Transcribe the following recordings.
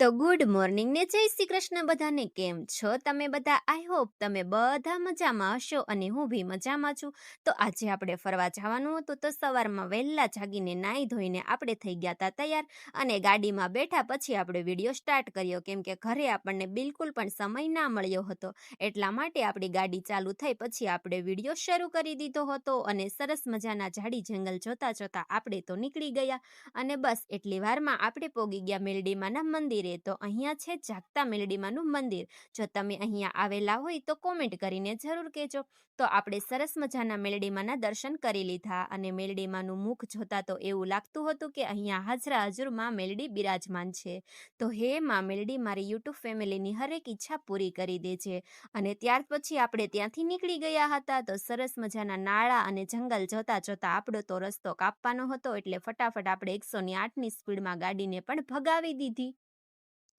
તો good morning ને જય શ્રી કૃષ્ણ બધાને. કેમ છો તમે બધા? આઈ હોપ તમે બધા મજામાં હશો અને હું બી મજામાં છું. તો આજે આપણે ફરવા જવાનું હતું તો સવારમાં વહેલા જાગીને નાહી ધોઈને આપણે થઈ ગયા હતા તૈયાર અને ગાડીમાં બેઠા પછી આપણે વીડિયો સ્ટાર્ટ કર્યો કેમ કે ઘરે આપણને બિલકુલ પણ સમય ના મળ્યો હતો. એટલા માટે આપણી ગાડી ચાલુ થઈ પછી આપણે વીડિયો શરૂ કરી દીધો હતો અને સરસ મજાના ઝાડી જંગલ જોતા જોતા આપણે તો નીકળી ગયા. અને બસ, એટલી વારમાં આપણે પોગી ગયા મેલડીમાના મંદિરે. તો અહીંયા છે જાગતા મેલડીમાનું મંદિર. જો તમે અહીંયા આવેલા હોય તો કોમેન્ટ કરીને જરૂર કહેજો. તો આપણે સરસ મજાના મેલડીમાના દર્શન કરી લીધા અને મેલડીમાનું મુખ જોતા તો એવું લાગતું હતું કે અહીંયા હાજરા હજુરમાં મેલડી બિરાજમાન છે. તો હે માં, મેલડી મારી યુટ્યુબ ફેમિલીની હરેક ઈચ્છા પૂરી કરી દેજે. અને ત્યાર પછી આપણે ત્યાંથી નીકળી ગયા હતા તો સરસ મજાના નાળા અને જંગલ જોતા જોતા આપણો તો રસ્તો કાપવાનો હતો એટલે ફટાફટ આપણે એકસો ની આઠની સ્પીડમાં ગાડીને પણ ભગાવી દીધી.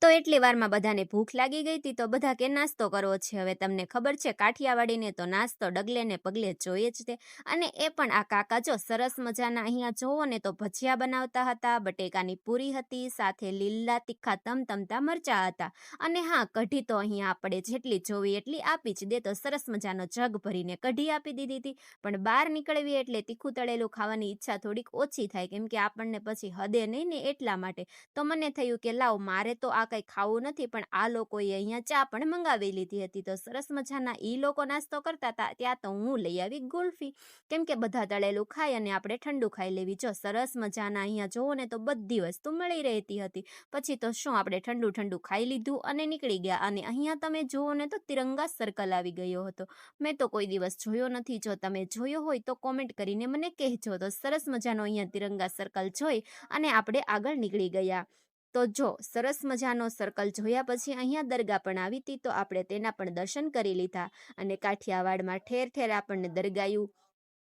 તો એટલી વારમાં બધાને ભૂખ લાગી ગઈ હતી, તો બધા કે નાસ્તો કરવો છે. હવે તમને ખબર છે, કાઠિયાવાડીને તો નાસ્તો ડગલે ને પગલે જોઈએ જ તે. અને એ પણ આ કાકા જો સરસ મજાના અહીંયા જોવો ને તો ભજીયા બનાવતા હતા, બટેકાની પૂરી હતી, સાથે લીલા તીખા તમતમતા મરચા હતા. અને હા, કઢી તો અહીંયા આપણે જેટલી જોવી એટલી આપી જ દે, તો સરસ મજાનો જગ ભરીને કઢી આપી દીધી હતી. પણ બહાર નીકળવી એટલે તીખું તળેલું ખાવાની ઈચ્છા થોડીક ઓછી થાય, કેમ કે આપણને પછી હદે નહીં ને એટલા માટે. તો મને થયું કે લાવ, મારે તો આ કંઈ ખાવું નથી, પણ આ લોકોએ અહીંયા ચા પણ મંગાવી લીધી હતી. તો સરસ મજાના એ લોકો નાસ્તો કરતા હતા ત્યાં તો હું લઈ આવી ગુલ્ફી. કેમ કે બધા તળેલું ખાય અને આપણે ઠંડુ ખાઈ લેવી. જો સરસ મજાના અહીંયા જોવો ને તો બધી વસ્તુ મળી રહેતી હતી. પછી તો શું આપણે ઠંડુ ઠંડુ ખાઈ લીધું અને નીકળી ગયા. અને અહીંયા તમે જુઓ ને તો તિરંગા સર્કલ આવી ગયો હતો. મેં તો કોઈ દિવસ જોયો નથી. જો તમે જોયો હોય તો કોમેન્ટ કરીને મને કહેજો. તો સરસ મજાનો અહીંયા તિરંગા સર્કલ જોઈ અને આપણે આગળ નીકળી ગયા. તો જો સરસ મજાનો સર્કલ જોયા પછી અહીંયા દરગાહ પણ આવી હતી, તો આપણે તેના પણ દર્શન કરી લીધા અને કાઠિયાવાડમાં ઠેર ઠેર આપણને દરગાયું.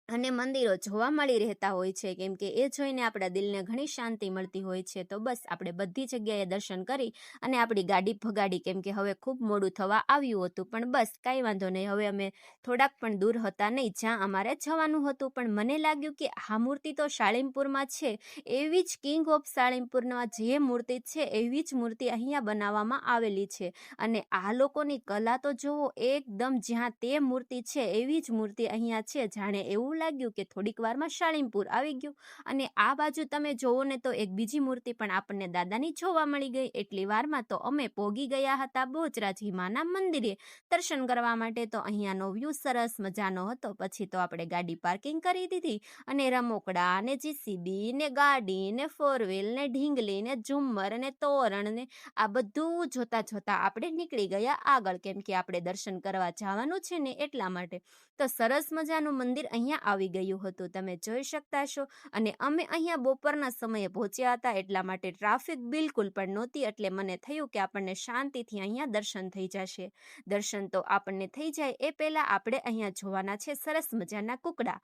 અને મંદિરો જોવા મળી રહેતા હોય છે. કેમ કે એ જોઈને આપણા દિલને ઘણી શાંતિ મળતી હોય છે. તો બસ આપણે બધી જગ્યાએ દર્શન કરી અને આપણી ગાડી ભગાડી. કેમ કે હવે ખૂબ મોડું થવા આવ્યું હતું. પણ બસ કાંઈ વાંધો નહીં. હવે અમે થોડાક પણ દૂર હતા નહીં. જ્યાં અમારે જવાનું હતું. પણ મને લાગ્યું કે આ મૂર્તિ તો શાળીમપુરમાં છે. એવી જ કિંગ ઓફ શાળીમપુરમાં જે મૂર્તિ છે, એવી જ મૂર્તિ અહીંયા બનાવવામાં આવેલી છે. અને આ લોકોની કલા તો જુઓ, એકદમ જ્યાં તે મૂર્તિ છે, એવી જ મૂર્તિ અહીંયા છે. જાણે એવું લાગ્યું કે થોડીક વારમાં શાળીમપુર આવી ગયું. અને આ બાજુ તમે જોવો ને તો એક બીજી મૂર્તિ પણ આપણને દાદાની જોવા મળી ગઈ. એટલી વારમાં તો અમે પોગી ગયા હતા બોચરાજી માના મંદિરે. દર્શન કરવા માટે તો અહીંયાનો વ્યૂ સરસ મજાનો હતો. પછી તો આપણે ગાડી પાર્કિંગ કરી દીધી. અને રમોકડા ને જીસીબી ને ગાડી ને ફોર વ્હીલ ને ઢીંગલી ને ઝુમ્મર ને તોરણ ને આ બધું જોતા જોતા આપણે નીકળી ગયા આગળ. કેમ કે આપણે દર્શન કરવા જવાનું છે ને એટલા માટે. તો સરસ મજાનું મંદિર અહીંયા આવી ગયું હતું. તમે જોઈ શકતા છો અને અમે અહીંયા બપોરના સમયે પહોંચ્યા હતા એટલા માટે ટ્રાફિક બિલકુલ પણ નહોતી એટલે મને થયું કે આપણને શાંતિથી અહીંયા દર્શન થઈ જશે. દર્શન તો આપણને થઈ જાય એ પહેલાં આપણે અહીંયા જોવાના છે સરસ મજાના કુકડા.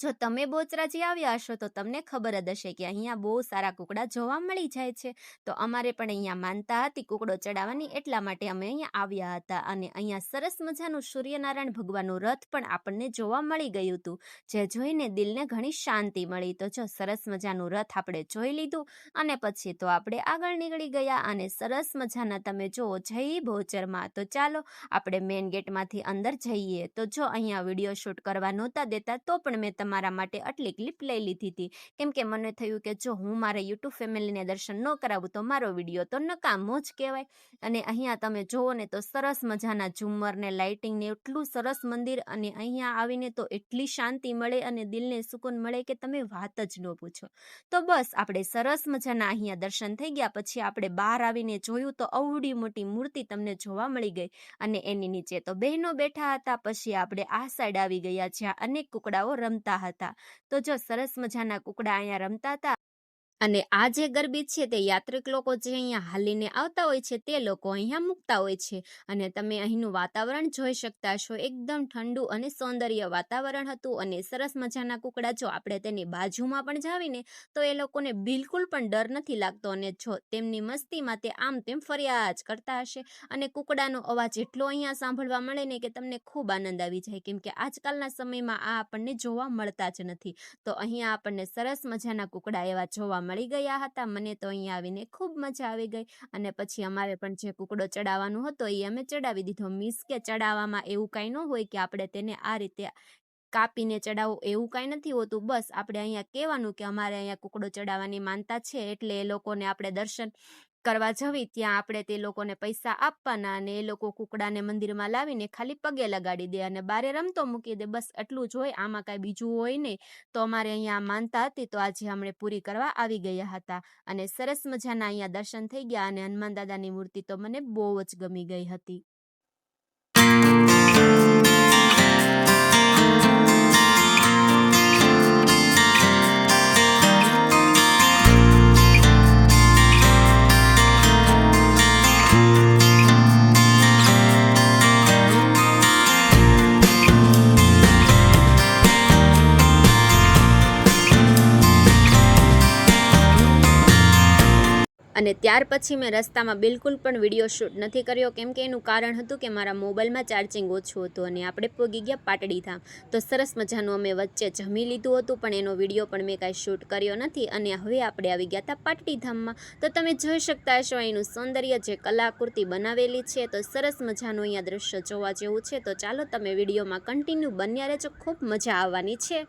જો તમે બોચરાજી આવ્યા હશો, તો તમને ખબર જ હશે કે અહીંયા બહુ સારા કુકડા જોવા મળી જાય છે. તો અમારે પણ અહીંયા માનતા હતી કુકડો ચડાવવાની, એટલા માટે અમે અહીંયા આવ્યા હતા. અને અહીંયા સરસ મજાનું સૂર્યનારાયણ ભગવાનનું રથ પણ આપણને જોવા મળી ગયું હતું, જે જોઈને દિલને ઘણી શાંતિ મળી. તો જો સરસ મજાનું રથ આપણે જોઈ લીધું અને પછી તો આપણે આગળ નીકળી ગયા અને સરસ મજાના તમે જુઓ જઈ બોચરમાં તો ચાલો આપણે મેઇન ગેટમાંથી અંદર જઈએ. તો જો અહીંયા વીડિયો શૂટ કરવા નહોતા દેતા, તો પણ મેં તમારા માટે આટલી ક્લિપ લઈ લીધી હતી. કેમ કે મને થયું કે જો હું મારા યુટ્યુબ ફેમિલીને દર્શન ન કરાવું તો મારો વીડિયો તો નકામો જ કહેવાય. અને અહીંયા તમે જુઓ ને તો સરસ મજાના ઝુમ્મર ને લાઇટિંગ ને એટલું સરસ મંદિર અને અહીંયા આવીને તો એટલી શાંતિ મળે અને દિલને સુકૂન મળે કે તમે વાત જ ન પૂછો. તો બસ, આપણે સરસ મજાના અહીંયા દર્શન થઈ ગયા. પછી આપણે બહાર આવીને જોયું તો અવડી મોટી મૂર્તિ તમને જોવા મળી ગઈ. અને એની નીચે તો બહેનો બેઠા હતા. પછી આપણે આ સાઈડ આવી ગયા જ્યાં અનેક કુકડાઓ રમતા હતા. તો જો સરસ મજાના કુકડા અહીંયા રમતા હતા અને આ જે ગરબી છે તે યાત્રિક લોકો જે અહીંયા હાલીને આવતા હોય છે, તે લોકો અહીંયા મૂકતા હોય છે. અને તમે અહીંનું વાતાવરણ જોઈ શકતા છો એકદમ ઠંડુ અને સૌંદર્ય વાતાવરણ હતું અને સરસ મજાના કુકડા. જો આપણે તેની બાજુમાં પણ જાવીને, તો એ લોકોને બિલકુલ પણ ડર નથી લાગતો. અને જો તેમની મસ્તીમાં તે આમ તેમ ફર્યા જ કરતા હશે અને કુકડાનો અવાજ એટલો અહીંયા સાંભળવા મળે ને કે તમને ખૂબ આનંદ આવી જાય. કેમ કે આજકાલના સમયમાં આ આપણને જોવા મળતા જ નથી. તો અહીંયા આપણને સરસ મજાના કુકડા એવા જોવા મળી ગયા હતા, મને તો અહીંયા આવીને ખૂબ મજા આવી ગઈ. અને પછી અમારે પણ જે કુકડો ચડાવવાનો હતો, એ અમે ચડાવી દીધો. મીન્સ કે ચડાવવામાં એવું કાંઈ ન હોય કે આપણે તેને આ રીતે કાપીને ચડાવવું એવું કાંઈ નથી હોતું. બસ, આપણે અહીંયા કહેવાનું કે અમારે અહીંયા કુકડો ચડાવવાની માનતા છે, એટલે એ લોકોને આપણે દર્શન કરવા જવી, ત્યાં આપણે તે લોકોને પૈસા આપવાના અને એ લોકો કુકડાને મંદિરમાં લાવીને ખાલી પગે લગાડી દે અને બારે રમતો મૂકી દે. બસ એટલું જ હોય, આમાં કાંઈ બીજું હોય નહીં. તો અમારે અહીંયા માનતા હતી, તો આજે અમે પૂરી કરવા આવી ગયા હતા. અને સરસ મજાના અહીંયા દર્શન થઈ ગયા અને હનુમાન દાદાની મૂર્તિ તો મને બહુ જ ગમી ગઈ હતી. અને ત્યાર પછી મેં રસ્તામાં બિલકુલ પણ વીડિયો શૂટ નથી કર્યો, કેમ કે એનું કારણ હતું કે મારા મોબાઈલમાં ચાર્જિંગ ઓછું હતું અને આપણે પોગી ગયા પાટડીધામ તો સરસ મજાનું અમે વચ્ચે જમી લીધું હતું, પણ એનો વીડિયો પણ મેં કાંઈ શૂટ કર્યો નથી અને હવે આપણે આવી ગયા હતા પાટડીધામમાં તો તમે જોઈ શકતા હશો અહીંનું સૌંદર્ય જે કલાકૃતિ બનાવેલી છે, તો સરસ મજાનું અહીંયા દ્રશ્ય જોવા જેવું છે. તો ચાલો તમે વિડીયોમાં કન્ટિન્યુ બન્યા રહેજો, ખૂબ મજા આવવાની છે.